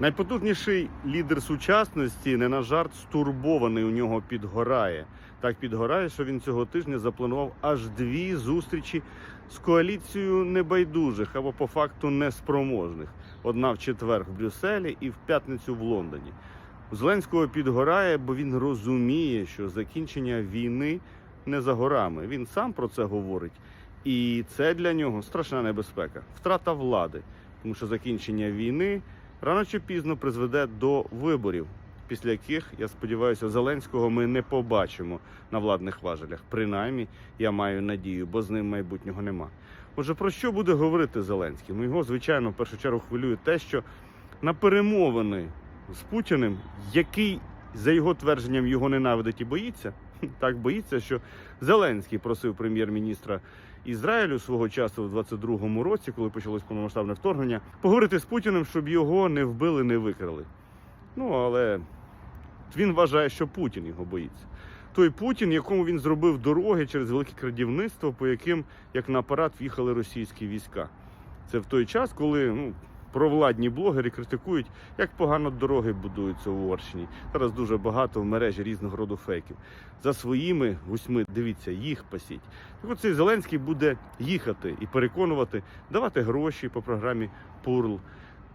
Найпотужніший лідер сучасності не на жарт стурбований у нього підгорає. Так підгорає, що він цього тижня запланував аж дві зустрічі з коаліцією небайдужих або по факту неспроможних. Одна в четвер в Брюсселі і в п'ятницю в Лондоні. У Зеленського підгорає, бо він розуміє, що закінчення війни не за горами. Він сам про це говорить. І це для нього страшна небезпека, втрата влади, тому що закінчення війни рано чи пізно призведе до виборів, після яких, я сподіваюся, Зеленського ми не побачимо на владних важелях. Принаймні, я маю надію, бо з ним майбутнього нема. Отже, про що буде говорити Зеленський? Ну, його, звичайно, в першу чергу хвилює те, що на перемовини з Путіним, який, за його твердженням, його ненавидить і боїться, так боїться, що Зеленський просив прем'єр-міністра Ізраїлю свого часу в 22-му році, коли почалось повномасштабне вторгнення, поговорити з Путіним, щоб його не вбили, не викрали. Ну але він вважає, що Путін його боїться. Той Путін, якому він зробив дороги через велике крадівництво, по яким як на апарат в'їхали російські війська. Це в той час, коли ну, провладні блогери критикують, як погано дороги будуються у Угорщині. Зараз дуже багато в мережі різного роду фейків. За своїми гусьми, дивіться, їх пасіть. Так от цей Зеленський буде їхати і переконувати, давати гроші по програмі Пурл,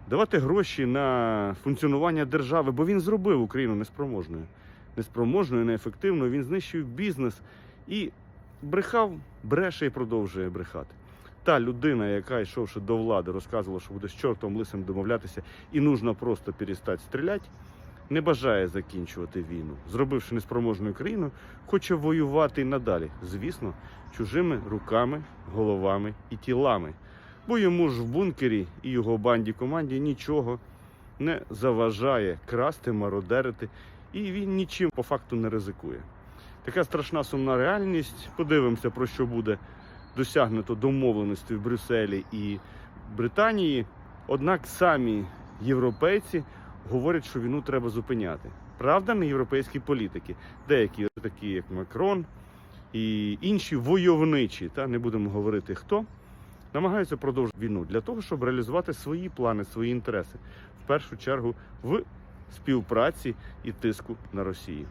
давати гроші на функціонування держави, бо він зробив Україну неспроможною. Неспроможною, неефективною. Він знищив бізнес і брехав, бреше і продовжує брехати. Та людина, яка йшовши до влади, розказувала, що буде з чортом лисим домовлятися, і нужно просто перестати стріляти, не бажає закінчувати війну. Зробивши неспроможною країну, хоче воювати і надалі. Звісно, чужими руками, головами і тілами. Бо йому ж в бункері і його банді команді нічого не заважає красти, мародерити, і він нічим по факту не ризикує. Така страшна сумна реальність. Подивимося, про що буде досягнуто домовленості в Брюсселі і Британії. Однак самі європейці говорять, що війну треба зупиняти. Правда, не європейські політики, деякі такі, як Макрон і інші войовничі, та не будемо говорити хто, намагаються продовжити війну для того, щоб реалізувати свої плани, свої інтереси, в першу чергу в співпраці і тиску на Росію.